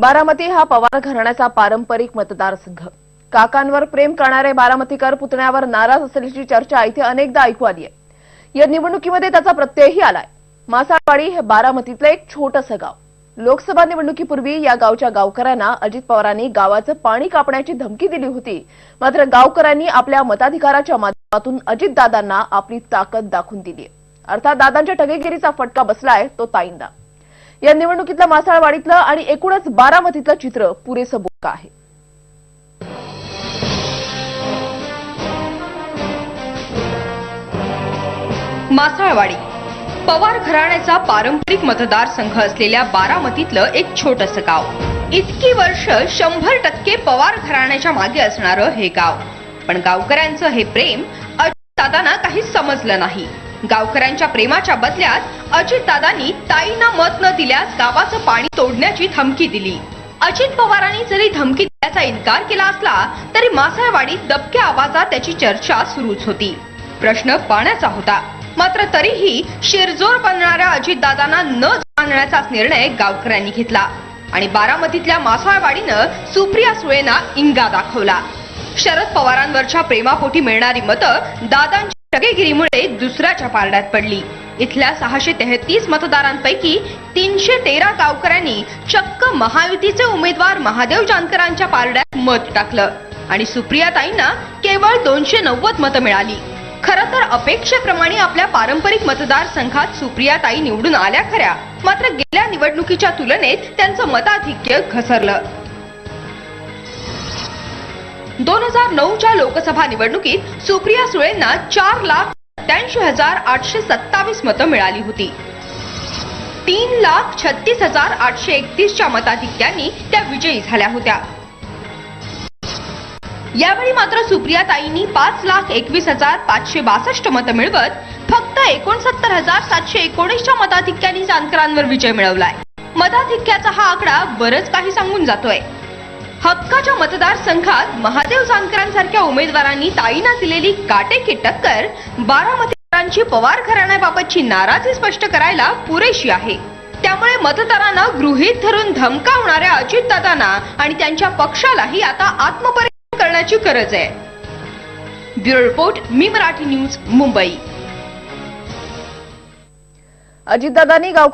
बारामती हा पवार घराण्याचा पारंपरिक मतदारसंघ काकांवर प्रेम करणारे बारामतीकर पुतण्यावर नाराज असल्याची चर्चा इथे अनेकदा ऐकू आली आहे. या निवडणुकीमध्ये त्याचा प्रत्ययही आलाय. मासाळवाडी हे बारामतीतलं एक छोटंसं गाव. लोकसभा निवडणुकीपूर्वी या गावच्या गावकऱ्यांना अजित पवारांनी गावाचं पाणी कापण्याची धमकी दिली होती. मात्र गावकऱ्यांनी आपल्या मताधिकाराच्या माध्यमातून अजितदादांना आपली ताकद दाखवून दिली अर्थात दादांच्या टगेगिरीचा फटका बसलाय तो ताईंदा. या निवडणुकीतलं मासाळवाडीतलं आणि एकूणच बारामतीतलं चित्र पुरेसं बोका आहे. मासाळवाडी. पवार घराण्याचा पारंपरिक मतदारसंघ असलेल्या बारामतीतलं एक छोटस गाव. इतकी वर्ष शंभर टक्के पवार घराण्याच्या मागे असणारं हे गाव. पण गावकऱ्यांचं हे प्रेम अजितदादांना काही समजलं नाही. गावकऱ्यांच्या प्रेमाच्या बदल्यात अजितदादांनी ताईंना मत न दिल्यास गावाचं पाणी तोडण्याची धमकी दिली. अजित पवारांनी जरी धमकी दिल्याचा इन्कार केला असला तरी मासाळवाडीत दबक्या आवाजात त्याची चर्चा सुरूच होती. प्रश्न पाण्याचा होता. मात्र तरीही शिरजोर बनणाऱ्या अजितदादांना न जाणण्याचाच निर्णय गावकऱ्यांनी घेतला आणि बारामतीतल्या मासाळवाडीनं सुप्रिया सुळेना इंगा दाखवला. शरद पवारांवरच्या प्रेमापोटी मिळणारी मतं दादांची टगेगिरीमुळे दुसऱ्याच्या पारड्यात पडली. इथल्या सहाशे तेहतीस मतदारांपैकी तीनशे तेरा गावकऱ्यांनी चक्क महायुतीचे उमेदवार महादेव जानकरांच्या पारड्यात मत टाकलं. आणि सुप्रियाताईंना केवळ दोनशे नव्वद मतं मिळाली. खरं तर अपेक्षेप्रमाणे आपल्या पारंपरिक मतदारसंघात सुप्रियाताई निवडून आल्या खऱ्या. मात्र गेल्या निवडणुकीच्या तुलनेत त्यांचं मताधिक्य घसरलं. दोन हजार नऊच्या लोकसभा निवडणुकीत सुप्रिया सुळेंना चार लाख सत्याऐंशी हजार आठशे सत्तावीस मतं मिळाली होती. तीन लाख छत्तीस हजार आठशे एकतीसच्या मताधिक्यांनी त्या विजयी झाल्या होत्या. यावेळी मात्र सुप्रियाताईंनी पाच लाख एकवीस हजार पाचशे बासष्ट मतं मिळवत फक्त एकोणसत्तर हजार सातशे एकोणीसच्या मताधिक्यांनी जानकरांवर विजय मिळवलाय. मताधिक्याचा हा आकडा बरंच काही सांगून जातोय. हक्काच्या मतदारसंघात महादेव जानकरांसारख्या उमेदवारांनी ताईंना दिलेली काटेकी टक्कर बारामतीकरांची पवार घराण्याबाबतची नाराजी स्पष्ट करायला पुरेशी आहे. त्यामुळे मतदारांना गृहीत धरून धमकावणाऱ्या अजितदादांना आणि त्यांच्या पक्षालाही आता आत्मपरीक्षण करण्याची गरज आहे. ब्युरो रिपोर्ट मी मराठी न्यूज मुंबई. अजितदादांनी गाव